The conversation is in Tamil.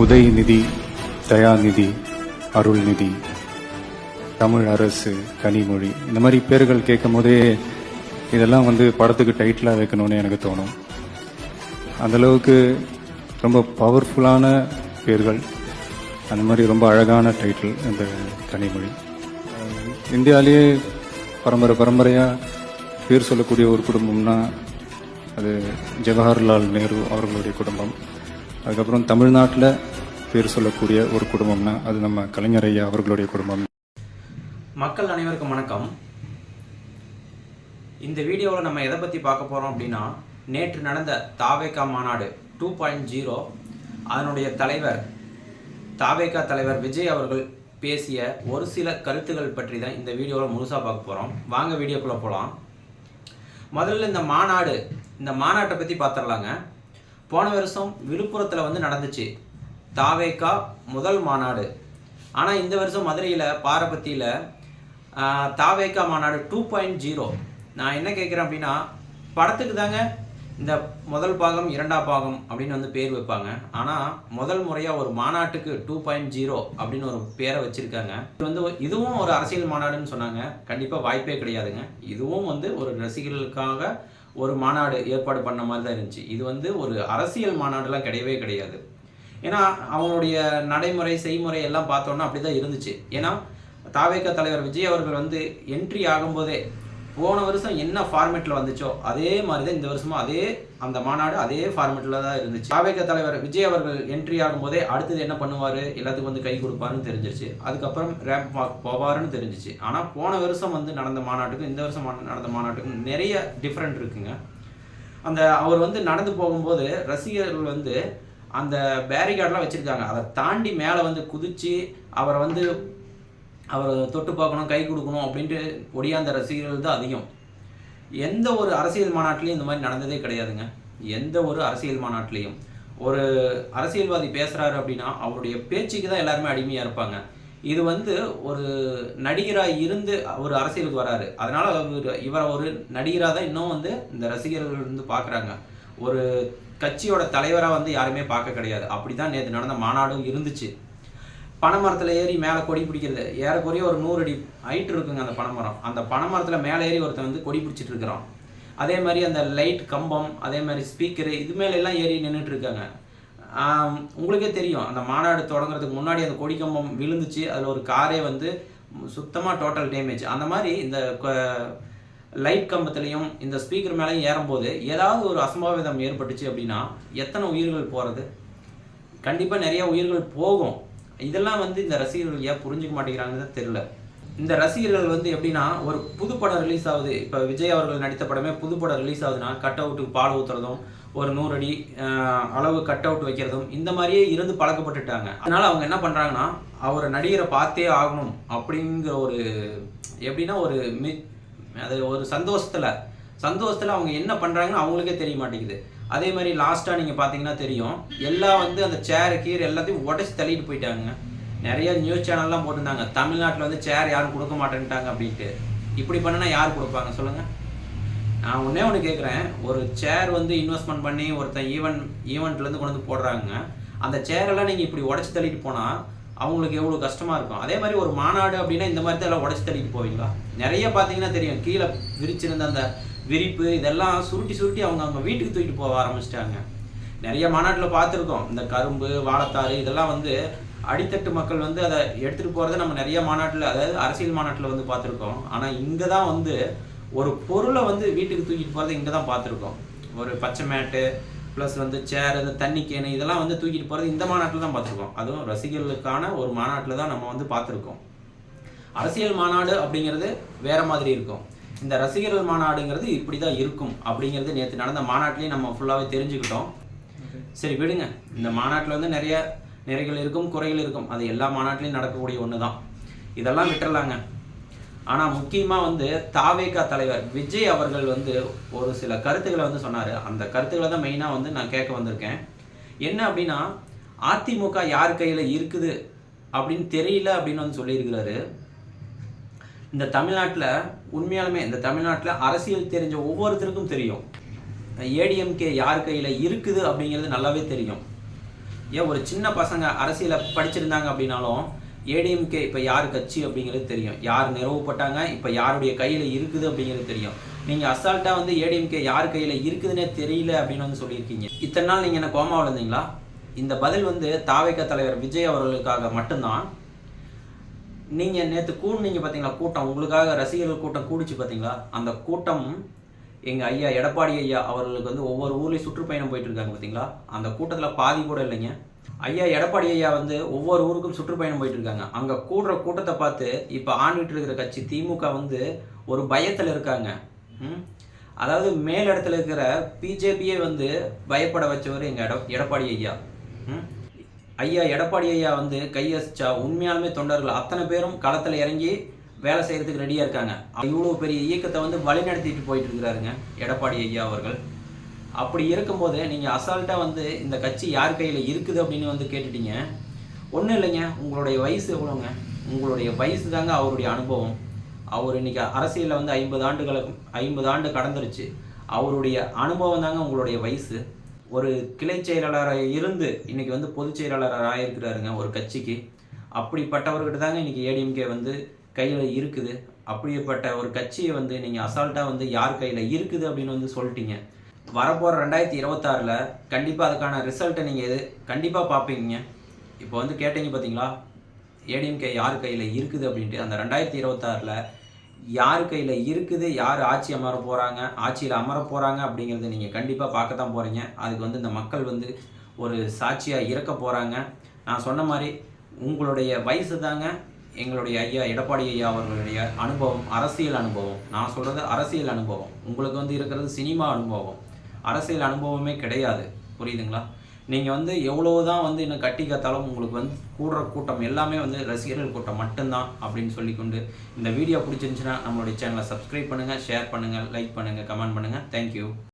உதயநிதி தயாநிதி அருள்நிதி தமிழ் அரசு கனிமொழி. இந்த மாதிரி பேர்கள் கேட்கும் போதே இதெல்லாம் வந்து படத்துக்கு டைட்டிலாக வைக்கணும்னு எனக்கு தோணும். அந்தளவுக்கு ரொம்ப பவர்ஃபுல்லான பேர்கள். அந்த மாதிரி ரொம்ப அழகான டைட்டில் இந்த கனிமொழி. இந்தியாவிலேயே பரம்பரை பரம்பரையாக பேர் சொல்லக்கூடிய ஒரு குடும்பம்னா அது ஜவஹர்லால் நேரு அவர்களுடைய குடும்பம். அதுக்கப்புறம் தமிழ்நாட்டில் பேர் சொல்லக்கூடிய ஒரு குடும்பம்னா அது நம்ம கலைஞர் ஐயா அவர்களுடைய குடும்பம். மக்கள் அனைவருக்கும் வணக்கம். இந்த வீடியோவில் நம்ம எதை பற்றி பார்க்க போகிறோம் அப்படின்னா நேற்று நடந்த தாவேகா மாநாடு டூ பாயிண்ட் ஜீரோ அதனுடைய தலைவர் தாவேகா தலைவர் விஜய் அவர்கள் பேசிய ஒரு சில கருத்துக்கள் பற்றி தான் இந்த வீடியோவில் முழுசாக பார்க்க போகிறோம் வாங்க வீடியோக்குள்ளே போகலாம் முதல்ல இந்த மாநாடு இந்த மாநாட்டை பற்றி பார்த்துடலாங்க. போன வருஷம் விழுப்புரத்தில் வந்து நடந்துச்சு. தாவேகா முதல் மாநாடு. ஆனால் இந்த வருஷம் மதுரையில் பாரபத்தியில் தாவேகா மாநாடு டூ பாயிண்ட் ஜீரோ. நான் என்ன கேட்குறேன் அப்படின்னா படத்துக்கு தாங்க இந்த முதல் பாகம் இரண்டாம் பாகம் அப்படின்னு வந்து பேர் வைப்பாங்க. ஆனால் முதல் முறையாக ஒரு மாநாட்டுக்கு டூ பாயிண்ட் ஜீரோ அப்படின்னு ஒரு பேரை வச்சுருக்காங்க. இது வந்து இதுவும் ஒரு அரசியல் மாநாடுன்னு சொன்னாங்க. கண்டிப்பாக வாய்ப்பே கிடையாதுங்க. இதுவும் வந்து ஒரு ரசிகர்களுக்காக ஒரு மாநாடு ஏற்பாடு பண்ண மாதிரி தான் இருந்துச்சு. இது வந்து ஒரு அரசியல் மாநாடுலாம் கிடையவே கிடையாது. ஏன்னா அவங்களுடைய நடைமுறை செய்முறை எல்லாம் பார்த்தோன்னா அப்படி தான் இருந்துச்சு. ஏன்னா தாவேக தலைவர் விஜய் அவர்கள் வந்து என்ட்ரி ஆகும்போதே போன வருஷம் என்ன ஃபார்மேட்டில் வந்துச்சோ அதே மாதிரி தான் இந்த வருஷமும் அதே அந்த மாநாடு அதே ஃபார்மேட்டில் தான் இருந்துச்சு. தாவேக தலைவர் விஜய் அவர்கள் என்ட்ரி ஆகும்போதே அடுத்தது என்ன பண்ணுவார்? எல்லாத்துக்கும் வந்து கை கொடுப்பாருன்னு தெரிஞ்சிருச்சு. அதுக்கப்புறம் ரேம்ப் வாக் போவாருன்னு தெரிஞ்சிச்சு. ஆனால் போன வருஷம் வந்து நடந்த மாநாட்டுக்கும் இந்த வருஷம் மா- நடந்த மாநாட்டுக்கும் நிறைய டிஃப்ரெண்ட் இருக்குங்க. அந்த அவர் வந்து நடந்து போகும்போது ரசிகர்கள் வந்து அந்த பேரிகார்டெலாம் வச்சுருக்காங்க. அதை தாண்டி மேலே வந்து குதிச்சு அவரை வந்து அவரை தொட்டு பார்க்கணும் கை கொடுக்கணும் அப்படின்ட்டு ஒடியாந்த ரசிகர்கள் தான் அதிகம். எந்த ஒரு அரசியல் மாநாட்டிலையும் இந்த மாதிரி நடந்ததே கிடையாதுங்க. எந்த ஒரு அரசியல் மாநாட்டிலையும். ஒரு அரசியல்வாதி பேசுகிறாரு அப்படின்னா அவருடைய பேச்சுக்கு தான் எல்லாருமே அடிமையாக இருப்பாங்க. இது வந்து ஒரு நடிகராக இருந்து ஒரு அரசியலுக்கு வராரு. அதனால் அவர் இவரை ஒரு நடிகராக தான் இன்னும் வந்து இந்த ரசிகர்கள் வந்து பார்க்குறாங்க. ஒரு கட்சியோட தலைவராக வந்து யாருமே பார்க்க கிடையாது. அப்படி தான் நேற்று நடந்த மாநாடும் இருந்துச்சு. பனைமரத்தில் ஏறி மேலே கொடி பிடிக்கிறது. ஏறக்குறைய ஒரு நூறு அடி ஹைட் இருக்குங்க அந்த பனைமரம். அந்த பனைமரத்தில் மேலே ஏறி ஒருத்தன் வந்து கொடி பிடிச்சிட்டு இருக்கிறான். அதே மாதிரி அந்த லைட் கம்பம் அதே மாதிரி ஸ்பீக்கரு இது மேலெல்லாம் ஏறி நின்றுட்டு இருக்காங்க. உங்களுக்கே தெரியும் அந்த மாநாடு தொடங்குறதுக்கு முன்னாடி அந்த கொடி கம்பம் விழுந்துச்சு. அதில் ஒரு காரே வந்து சுத்தமாக டோட்டல் டேமேஜ் அந்த மாதிரி இந்த லைட் கம்பத்துலேயும் இந்த ஸ்பீக்கர் மேலேயும் ஏறும்போது ஏதாவது ஒரு அசம்பாவிதம் ஏற்பட்டுச்சு அப்படின்னா எத்தனை உயிர்கள் போகிறது கண்டிப்பாக நிறைய உயிர்கள் போகும். இதெல்லாம் வந்து இந்த ரசிகர்கள் ஏன் புரிஞ்சுக்க மாட்டேங்கிறாங்கன்னு தெரியல. இந்த ரசிகர்கள் வந்து எப்படின்னா ஒரு புது படம் ரிலீஸ் ஆகுது. இப்போ விஜய் அவர்கள் நடித்த படமே புது படம் ரிலீஸ் ஆகுதுன்னா கட் அவுட்டுக்கு பால் ஊத்துறதும் ஒரு நூறு அடி அளவு கட் அவுட் வைக்கிறதும் இந்த மாதிரியே இருந்து பழக்கப்பட்டுட்டாங்க. அதனால அவங்க என்ன பண்ணுறாங்கன்னா அவரை நடிகரை பார்த்தே ஆகணும் அப்படிங்கிற ஒரு எப்படின்னா ஒரு மி அது ஒரு சந்தோஷத்தில் சந்தோஷத்தில் அவங்க என்ன பண்ணுறாங்கன்னு அவங்களுக்கே தெரிய மாட்டேங்குது. அதே மாதிரி லாஸ்ட்டாக நீங்கள் பார்த்தீங்கன்னா தெரியும். எல்லாம் வந்து அந்த சேர் கீர் எல்லாத்தையும் உடச்சி தள்ளிட்டு போயிட்டாங்க. நிறைய நியூஸ் சேனல்லாம் போட்டிருந்தாங்க. தமிழ்நாட்டில் வந்து சேர் யாரும் கொடுக்க மாட்டேன்ட்டாங்க அப்படின்ட்டு. இப்படி பண்ணினா யார் கொடுப்பாங்க? சொல்லுங்கள் நான் ஒன்றே ஒன்று கேட்குறேன் ஒரு சேர் வந்து இன்வெஸ்ட்மெண்ட் பண்ணி ஒருத்தன் ஈவெண்ட் ஈவெண்ட்லேருந்து கொண்டு வந்து போடுறாங்க. அந்த சேரெல்லாம் நீங்கள் இப்படி உடச்சி தள்ளிட்டு போனால் அவங்களுக்கு எவ்வளோ கஷ்டமாக இருக்கும்? அதே மாதிரி ஒரு மாநாடு அப்படின்னா இந்த மாதிரி தான் எல்லாம் உடச்சி தள்ளிட்டு போவீங்களா? நிறைய பார்த்தீங்கன்னா தெரியும். கீழே விரிச்சிருந்த அந்த விரிப்பு இதெல்லாம் சுருட்டி சுருட்டி அவங்க அவங்க வீட்டுக்கு தூக்கிட்டு போக ஆரம்பிச்சிட்டாங்க. நிறைய மாநாட்டில் பார்த்துருக்கோம். இந்த கரும்பு வாழைத்தாறு இதெல்லாம் வந்து அடித்தட்டு மக்கள் வந்து அதை எடுத்துகிட்டு போகிறத நம்ம நிறைய மாநாட்டில் அதாவது அரசியல் மாநாட்டில் வந்து பார்த்துருக்கோம். ஆனால் இங்கே தான் வந்து ஒரு பொருளை வந்து வீட்டுக்கு தூக்கிட்டு போகிறத இங்கே தான் பார்த்துருக்கோம். ஒரு பச்சை மேட்டு ப்ளஸ் வந்து சேர் இந்த தண்ணி கேனு இதெல்லாம் வந்து தூக்கிட்டு போகிறது இந்த மாநாட்டில் தான் பார்த்துருக்கோம். அதுவும் ரசிகர்களுக்கான ஒரு மாநாட்டில் தான் நம்ம வந்து பார்த்துருக்கோம். அரசியல் மாநாடு அப்படிங்கிறது வேறு மாதிரி இருக்கும். இந்த ரசிகர்கள் மாநாடுங்கிறது இப்படி தான் இருக்கும் அப்படிங்கிறது நேற்று நடந்த மாநாட்டிலேயே நம்ம ஃபுல்லாகவே தெரிஞ்சுக்கிட்டோம். சரி விடுங்க. இந்த மாநாட்டில் வந்து நிறைய நிறைகள் இருக்கும் குறைகள் இருக்கும். அது எல்லா மாநாட்டிலையும் நடக்கக்கூடிய ஒன்று தான் இதெல்லாம் விட்டுறலாங்க. ஆனால் முக்கியமாக வந்து தாவேகா தலைவர் விஜய் அவர்கள் வந்து ஒரு சில கருத்துக்களை வந்து சொன்னார். அந்த கருத்துக்களை தான் மெயினாக வந்து நான் கேட்க வந்திருக்கேன். என்ன அப்படின்னா அதிமுக யார் கையில் இருக்குது அப்படின்னு தெரியல அப்படின்னு வந்து சொல்லியிருக்கிறாரு. இந்த தமிழ்நாட்டில் உண்மையாலுமே இந்த தமிழ்நாட்டில் அரசியல் தெரிஞ்ச ஒவ்வொருத்தருக்கும் தெரியும். ஏடிஎம்கே யார் கையில் இருக்குது அப்படிங்கிறது நல்லாவே தெரியும். ஏன் ஒரு சின்ன பசங்க அரசியலை படிச்சிருந்தாங்க அப்படின்னாலும் ஏடிஎம்கே இப்போ யார் கட்சி அப்படிங்கிறது தெரியும். யார் நிறுவப்பட்டாங்க இப்போ யாருடைய கையில் இருக்குது அப்படிங்கிறது தெரியும். நீங்கள் அசால்ட்டாக வந்து ஏடிஎம்கே யார் கையில் இருக்குதுன்னே தெரியல அப்படின்னு வந்து சொல்லியிருக்கீங்க. இத்தனை நாள் நீங்கள் என்ன கோமாவில் இருந்தீங்களா இந்த பதில் வந்து தாவேக தலைவர் விஜய் அவர்களுக்காக மட்டும்தான். நீங்க நேற்று கூடுனீங்க பாத்தீங்களா? கூட்டம். உங்களுக்காக ரசிகர்கள் கூட்டம் கூடிச்சு பாத்தீங்களா? அந்த கூட்டம் எங்க ஐயா எடப்பாடி ஐயா அவர்களுக்கு வந்து ஒவ்வொரு ஊர்லயும் சுற்றுப்பயணம் போயிட்டு இருக்காங்க பாத்தீங்களா? அந்த கூட்டத்துல பாதி கூட இல்லைங்க. ஐயா எடப்பாடி ஐயா வந்து ஒவ்வொரு ஊருக்கும் சுற்றுப்பயணம் போயிட்டு இருக்காங்க. அங்க கூடுற கூட்டத்தை பார்த்து இப்ப ஆண்டுட்டு இருக்கிற கட்சி திமுக வந்து ஒரு பயத்துல இருக்காங்க. ம்? அதாவது மேலிடத்துல இருக்கிற பிஜேபியே வந்து பயப்பட வச்சவர் எங்க எட எடப்பாடி ஐயா. ம்? ஐயா எடப்பாடி ஐயா வந்து கையசிச்சா உண்மையாலுமே தொண்டர்கள் அத்தனை பேரும் களத்தில் இறங்கி வேலை செய்கிறதுக்கு ரெடியாக இருக்காங்க. இவ்வளோ பெரிய இயக்கத்தை வந்து வழிநடத்திட்டு போயிட்டு இருக்கிறாருங்க எடப்பாடி ஐயா அவர்கள். அப்படி இருக்கும்போது நீங்கள் அசால்ட்டாக வந்து இந்த கட்சி யார் கையில் இருக்குது அப்படின்னு வந்து கேட்டுட்டீங்க. ஒன்றும் இல்லைங்க உங்களுடைய வயசு எவ்வளோங்க உங்களுடைய வயசு தாங்க அவருடைய அனுபவம். அவர் இன்னைக்கு அரசியலில் வந்து ஐம்பது ஆண்டுகளுக்கு ஐம்பது ஆண்டு கடந்துருச்சு. அவருடைய அனுபவம் தாங்க உங்களுடைய வயசு. ஒரு கிளை செயலாளராக இருந்து இன்னைக்கு வந்து பொதுச் செயலாளராக ஆயிருக்கிறாருங்க ஒரு கட்சிக்கு. அப்படிப்பட்டவர்கிட்ட தாங்க இன்னைக்கு ஏடிஎம்கே வந்து கையில் இருக்குது. அப்படிப்பட்ட ஒரு கட்சியை வந்து நீங்கள் அசால்ட்டாக வந்து யார் கையில் இருக்குது அப்படின்னு வந்து சொல்லிட்டீங்க. வரப்போகிற ரெண்டாயிரத்தி இருபத்தாறில் கண்டிப்பாக அதுக்கான ரிசல்ட்டை நீங்கள் எது கண்டிப்பாக பார்ப்பீங்க இப்போ வந்து கேட்டீங்க பார்த்தீங்களா ஏடிஎம்கே யார் கையில் இருக்குது அப்படின்ட்டு. அந்த ரெண்டாயிரத்தி இருபத்தாறில் யார் கையில் இருக்குது யார் ஆட்சி அமர போகிறாங்க ஆட்சியில் அமர போகிறாங்க அப்படிங்கிறத நீங்கள் கண்டிப்பாக பார்க்க தான் போகிறீங்க அதுக்கு வந்து இந்த மக்கள் வந்து ஒரு சாட்சியாக இறக்க போகிறாங்க நான் சொன்ன மாதிரி உங்களுடைய வயசு தாங்க எங்களுடைய ஐயா எடப்பாடி ஐயா அவர்களுடைய அனுபவம் அரசியல் அனுபவம். நான் சொல்கிறது அரசியல் அனுபவம். உங்களுக்கு வந்து இருக்கிறது சினிமா அனுபவம். அரசியல் அனுபவமே கிடையாது. புரியுதுங்களா? நீங்கள் வந்து எவ்வளோ தான் வந்து இன்னும் கட்டி காத்தாலும் உங்களுக்கு வந்து கூடுற கூட்டம் எல்லாமே வந்து ரசிகர்கள் கூட்டம் மட்டும்தான் அப்படின்னு சொல்லிக்கொண்டு இந்த வீடியோ பிடிச்சிருந்துச்சுன்னா நம்மளுடைய சேனலை சப்ஸ்கிரைப் பண்ணுங்கள் ஷேர் பண்ணுங்கள் லைக் பண்ணுங்கள் கமெண்ட் பண்ணுங்கள் தேங்க்யூ